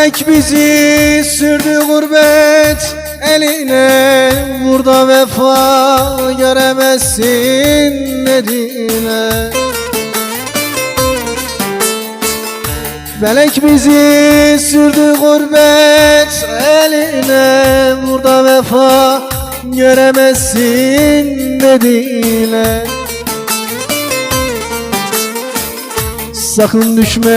Felek bizi sürdü gurbet eline Burada vefa göremezsin dediler Felek bizi sürdü gurbet eline Burada vefa göremezsin dediler Sakın düşme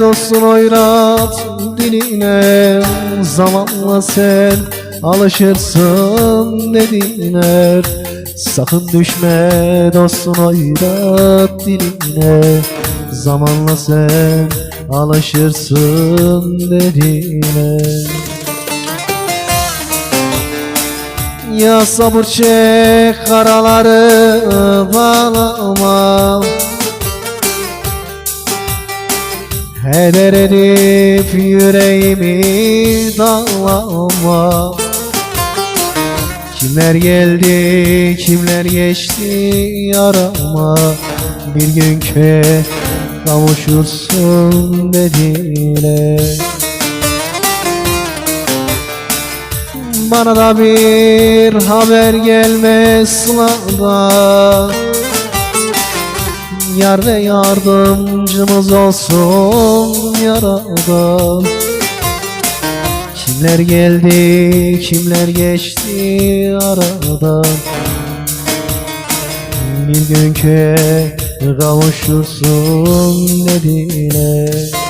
dostun oyrat diline Zamanla sen alışırsın dediler Sakın düşme dostun oyrat diline Zamanla sen alışırsın dediler Ya sabır çek karaları bağlama Heder edip yüreğimi dağlama. Kimler geldi kimler geçti yarama Bir gün köye kavuşursun dediler Bana da bir haber gelmez sılada Yar ve yardımcımız olsun yaradan Kimler geldi kimler geçti aradan Bir gün kavuşursun dediler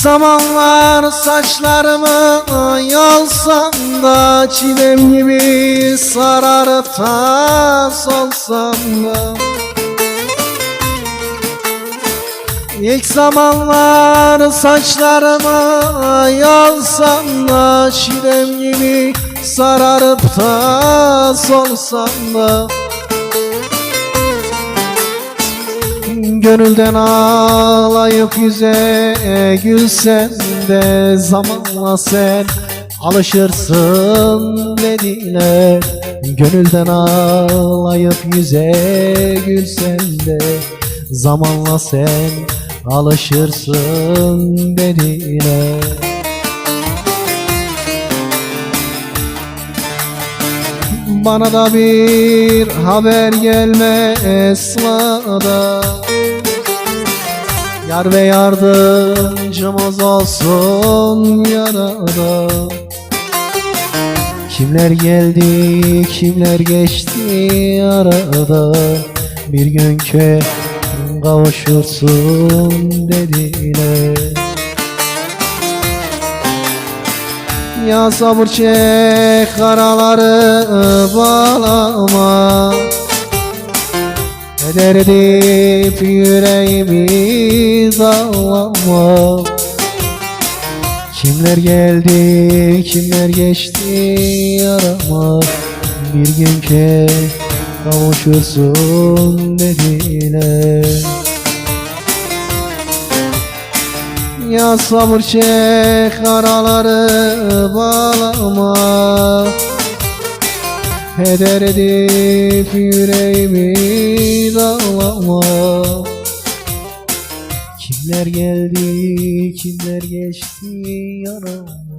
zamanlar saçlarımı yolsan da Çilem gibi sararıp da solsan da. İlk zamanlar saçlarımı yolsan da Çilem gibi sararıp da solsan da Gönülden ağlayıp yüze gülsen de Zamanla sen alışırsın dediler Gönülden ağlayıp yüze gülsen de Zamanla sen alışırsın dediler Bana da bir haber gelmez sılada Yar ve yardımcımız olsun yarada Kimler geldi kimler geçti arada? Bir gün köye kavuşursun dediler. Ya sabır çek karaları bağlama Heder edip yüreğimi dağlama Kimler geldi kimler geçti arama Bir gün ke kavuşursun dediler Ya sabır çek karaları bağlama Heder edip yüreğimi dağlama Kimler geldi kimler geçti yanıma